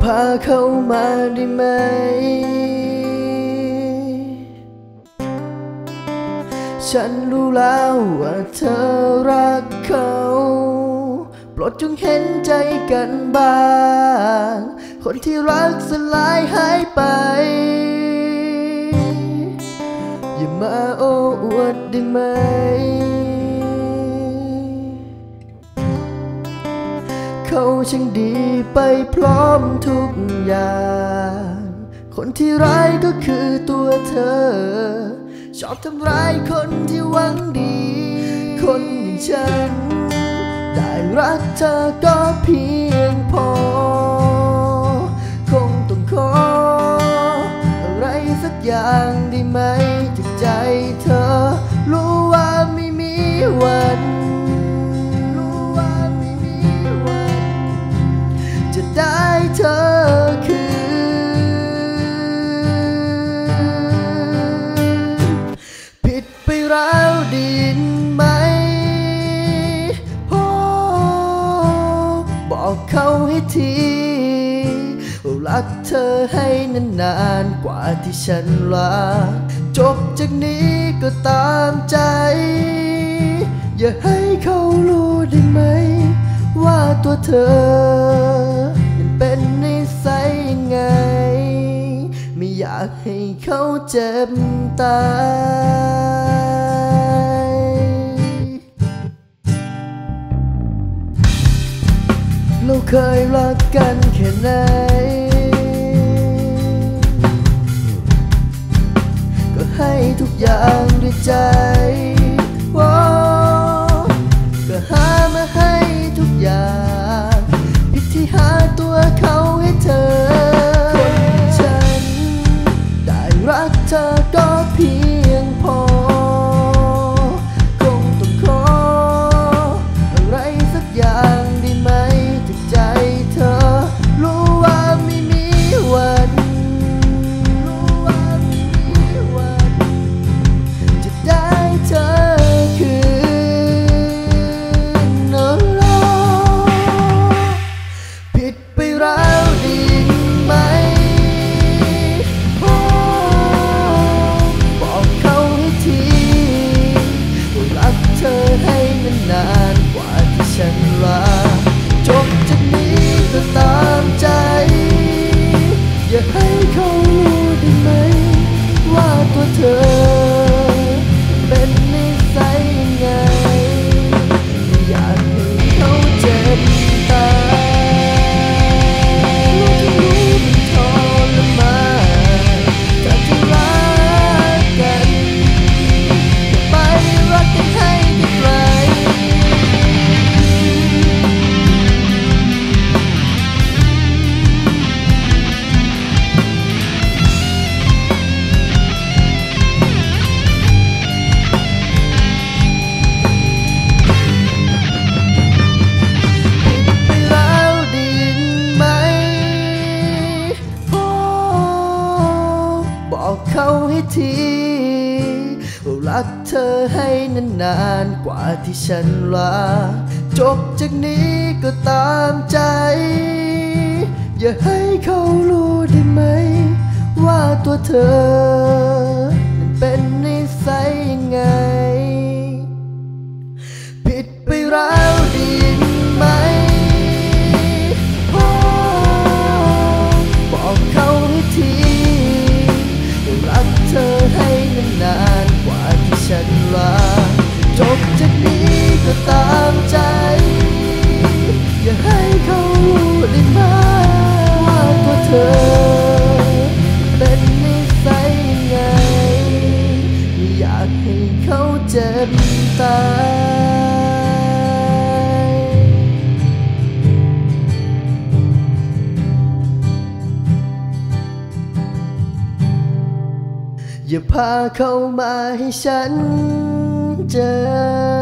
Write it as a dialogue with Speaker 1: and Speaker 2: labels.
Speaker 1: พาเข้ามาได้ไหม ฉันรู้แล้วว่าเธอรักเขา โปรดจงเห็นใจกันบ้าง คนที่รักสลายหายไป อย่ามาโอ้อวดได้ไหม เขาช่างดีไปพร้อมทุกอย่าง คนที่ร้ายก็คือตัวเธอ ชอบทำร้ายคนที่หวังดี คนอย่างฉัน ได้รักเธอก็เพียงพอ คงต้องขอ อะไรสักอย่าง บอกเขาให้ทีรักเธอให้นานๆ กว่าที่ฉันรัก จบจากนี้ก็ตามใจ อย่าให้เขารู้ได้ไหม ว่าตัวเธอนั้นเป็นนิสัยยังไง ไม่อยากให้เขาเจ็บตาย เคยรักกันแค่ไหน ก็ให้ทุกอย่างด้วยใจโอ้ก็หามาให้ทุกอย่างผิดที่หาตัวเขาให้เธอคนฉันได้รักเธอก็เพียง อ รักเธอให้นานๆ กว่าที่ฉันรักจบจากนี้ก็ตามใจ อย่าให้เขารู้ได้ไหม ว่าตัวเธอ อย่าพาเข้ามาให้ฉันเจอ